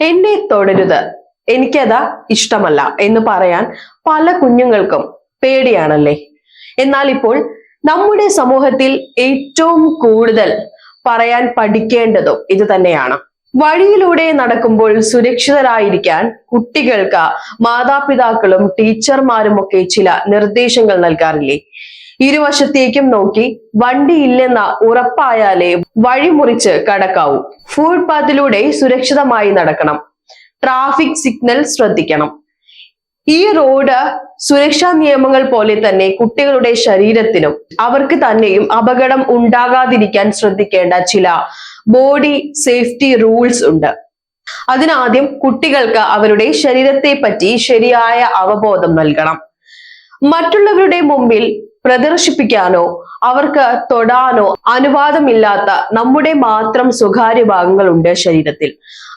എന്നെ തൊടരുത്. എനിക്കതാ ഇഷ്ടമല്ല എന്ന് പറയാൻ പല കുഞ്ഞുങ്ങൾക്കും പേടിയാണല്ലേ? എന്നാൽ ഇപ്പോൾ നമ്മുടെ സമൂഹത്തിൽ ഏറ്റവും കൂടുതൽ പറയാൻ പഠിക്കേണ്ടതും ഇത് തന്നെയാണ്. വഴിയിലൂടെ നടക്കുമ്പോൾ സുരക്ഷിതരായിരിക്കാൻ കുട്ടികൾക്ക് മാതാപിതാക്കളും ടീച്ചർമാരും ഒക്കെ ചില നിർദ്ദേശങ്ങൾ നൽകാറില്ലേ? ഇരുവശത്തേക്കും നോക്കി വണ്ടി ഇല്ലെന്ന ഉറപ്പായാലേ വഴിമുറിച്ച് കടക്കാവൂ. ഫുട്പാത്തിലൂടെ സുരക്ഷിതമായി നടക്കണം. ട്രാഫിക് സിഗ്നൽ ശ്രദ്ധിക്കണം. ഈ റോഡ് സുരക്ഷാ നിയമങ്ങൾ പോലെ തന്നെ കുട്ടികളുടെ ശരീരത്തിനും അവർക്ക് തന്നെയും അപകടം ഉണ്ടാകാതിരിക്കാൻ ശ്രദ്ധിക്കേണ്ട ചില ബോഡി സേഫ്റ്റി റൂൾസ് ഉണ്ട്. അതിനാദ്യം കുട്ടികൾക്ക് അവരുടെ ശരീരത്തെ പറ്റി ശരിയായ അവബോധം നൽകണം. മറ്റുള്ളവരുടെ മുമ്പിൽ പ്രദർശിപ്പിക്കാനോ അവർക്ക് തൊടാനോ അനുവാദമില്ലാത്ത നമ്മുടെ മാത്രം സ്വകാര്യ ഭാഗങ്ങളുണ്ട് ശരീരത്തിൽ.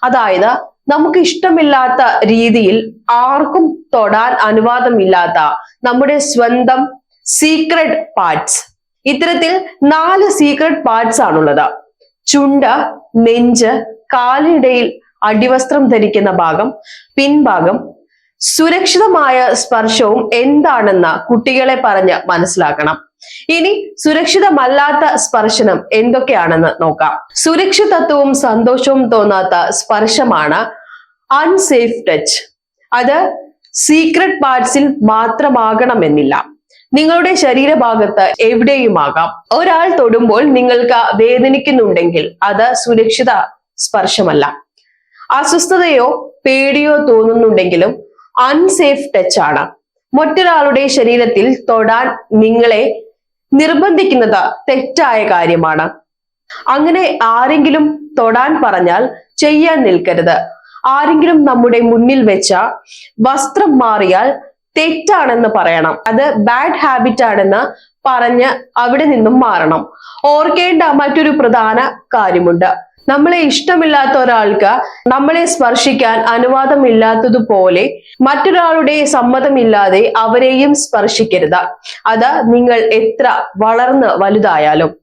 അതായത് നമുക്ക് ഇഷ്ടമില്ലാത്ത രീതിയിൽ ആർക്കും തൊടാൻ അനുവാദമില്ലാത്ത നമ്മുടെ സ്വന്തം സീക്രട്ട് പാർട്സ് ഇത്തരത്തിൽ നാല് സീക്രട്ട് പാർട്സ് ആണുള്ളത്. ചുണ്ട് നെഞ്ച് കാലിടയിൽ അടിവസ്ത്രം ധരിക്കുന്ന ഭാഗം പിൻഭാഗം സുരക്ഷിതമായ സ്പർശവും എന്താണെന്ന് കുട്ടികളെ പറഞ്ഞ് മനസ്സിലാക്കണം. ഇനി സുരക്ഷിതമല്ലാത്ത സ്പർശനം എന്തൊക്കെയാണെന്ന് നോക്കാം. സുരക്ഷിതത്വവും സന്തോഷവും തോന്നാത്ത സ്പർശമാണ് അൺസേഫ് ടച്ച് അത് സീക്രട്ട് പാർട്സിൽ മാത്രമാകണമെന്നില്ല. നിങ്ങളുടെ ശരീരഭാഗത്ത് എവിടെയുമാകാം? ഒരാൾ തൊടുമ്പോൾ നിങ്ങൾക്ക് വേദനിക്കുന്നുണ്ടെങ്കിൽ അത് സുരക്ഷിത സ്പർശമല്ല. അസ്വസ്ഥതയോ പേടിയോ തോന്നുന്നുണ്ടെങ്കിലും അൺസേഫ് ടച്ച് ആണ്. മറ്റൊരാളുടെ ശരീരത്തിൽ തൊടാൻ നിങ്ങളെ നിർബന്ധിക്കുന്നത് തെറ്റായ കാര്യമാണ്. അങ്ങനെ ആരെങ്കിലും തൊടാൻ പറഞ്ഞാൽ ചെയ്യാൻ നിൽക്കരുത്. ആരെങ്കിലും നമ്മുടെ മുന്നിൽ വെച്ച വസ്ത്രം മാറിയാൽ തെറ്റാണെന്ന് പറയണം. അത് ബാഡ് ഹാബിറ്റ് ആണെന്ന് പറഞ്ഞ് അവിടെ നിന്നും മാറണം. ഓർക്കേണ്ട മറ്റൊരു പ്രധാന കാര്യമുണ്ട്. നമ്മളെ ഇഷ്ടമില്ലാത്ത ഒരാൾക്ക് നമ്മളെ സ്പർശിക്കാൻ അനുവാദമില്ലാത്തതുപോലെ മറ്റൊരാളുടെ സമ്മതമില്ലാതെ അവരെയും സ്പർശിക്കരുത്. അത് നിങ്ങൾ എത്ര വളർന്ന് വലുതായാലും.